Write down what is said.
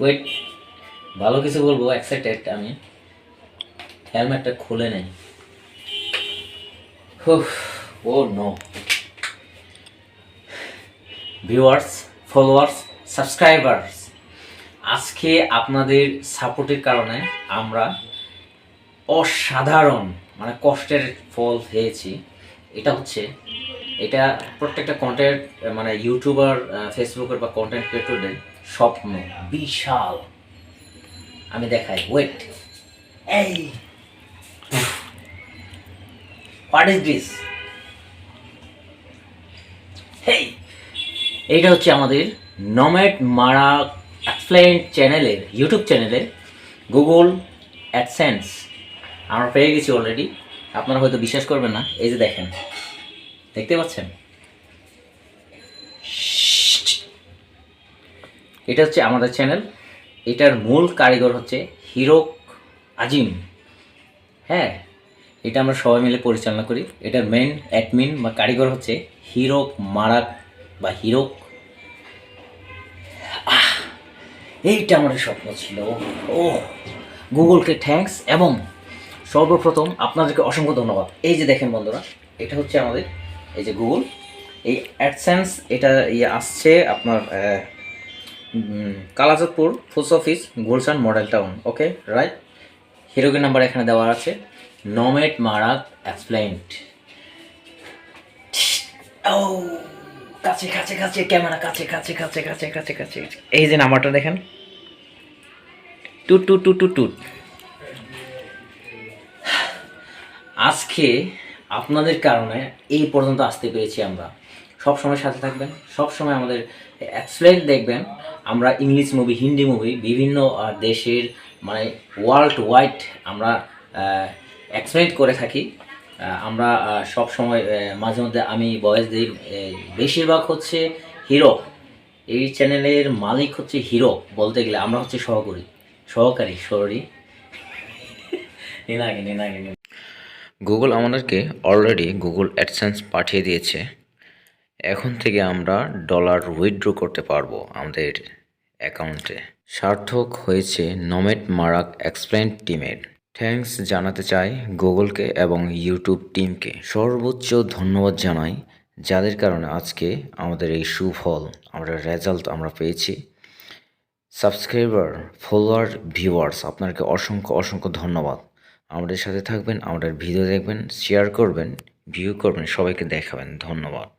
Wait ভালো কিছু বলব এক্সাইটেড আমি। হেলমেটটা খুলে নেই। ও নো ভিউয়ার্স ফলোয়ার্স সাবস্ক্রাইবার্স আজকে আপনাদের সাপোর্টের কারণে আমরা অসাধারণ মানে কষ্টের ফল পেয়েছি এটা হচ্ছে এটা প্রত্যেকটা কন্টেন্ট মানে ইউটিউবার ফেসবুকের বা কন্টেন্ট ক্রিয়েটরদের স্বপ্ন। বিশাল। আমি দেখাই। ওয়েট এই। হোয়াট ইজ দিস হেই এইটা হচ্ছে আমাদের নমেট মারা এক্সপ্লেন চ্যানেলের ইউটিউব চ্যানেলে গুগল অ্যাডসেন্স আমরা পেয়ে গেছি অলরেডি আপনারা হয়তো বিশ্বাস করবেন না। এই যে দেখেন। দেখতে পাচ্ছেন? এটা হচ্ছে আমাদের চ্যানেল এটার মূল কারিগর হচ্ছে হিরো আজিম হ্যাঁ এটা আমরা সবাই মিলে পরিচালনা করি এটার মেন অ্যাডমিন বা কারিগর হচ্ছে হিরো মারাক বা হিরো আহ, এইটা আমাদের স্বপ্ন ছিল ও গুগলকে থ্যাঙ্কস এবং সর্বপ্রথম আপনাদেরকে অসংখ্য ধন্যবাদ এই যে দেখেন বন্ধুরা এটা হচ্ছে আমাদের এই যে গুগল এই অ্যাডসেন্স এটা ইয়ে আসছে আপনার Kalachandpur post office Gulshan model town okay right হিরোগের number এখানে দেওয়া আছে নমেট মারাক এক্সপ্লেন্ড ও, কাছে কাছে কাছে, ক্যামেরা কাছে কাছে কাছে কাছে কাছে কাছে। এই যে নাম্বারটা দেখেন। টুট টুট টুট টুট টুট। আজকে আপনাদের কারণে এই পর্যন্ত আসতে পেরেছি আমরা। সব সময় সাথে থাকবেন, সব সময় আমাদের এক্সপ্লেন দেখবেন। আমরা ইংলিশ মুভি, হিন্দি মুভি, বিভিন্ন দেশের মানে ওয়ার্ল্ড ওয়াইড আমরা এক্সপ্লেন করে থাকি। আমরা সব সময় মাঝে মধ্যে আমি বয়স দিই বেশিরভাগ হচ্ছে হিরো। এই চ্যানেলের মালিক হচ্ছে হিরো বলতে গেলে আমরা হচ্ছে সহকারী। সহকারী, সরি। নিনাগে নিনাগে গুগল আমাদেরকে অলরেডি গুগল অ্যাডসেন্স পাঠিয়ে দিয়েছে। এখন থেকে আমরা ডলার উইথড্র করতে পারব আমাদের অ্যাকাউন্টে সার্থক হয়েছে নমেট মারাক এক্সপ্লেন টিমের থ্যাঙ্কস জানাতে চাই গুগলকে এবং ইউটিউব টিমকে সর্বোচ্চ ধন্যবাদ জানাই, যাদের কারণে আজকে আমাদের এই সুফল আমরা রেজাল্ট আমরা পেয়েছি। সাবস্ক্রাইবার ফলোয়ার ভিউয়ার্স আপনাকে অসংখ্য অসংখ্য ধন্যবাদ। আমাদের সাথে থাকবেন আমাদের ভিডিও দেখবেন শেয়ার করবেন ভিউ করবেন সবাইকে দেখাবেন। ধন্যবাদ।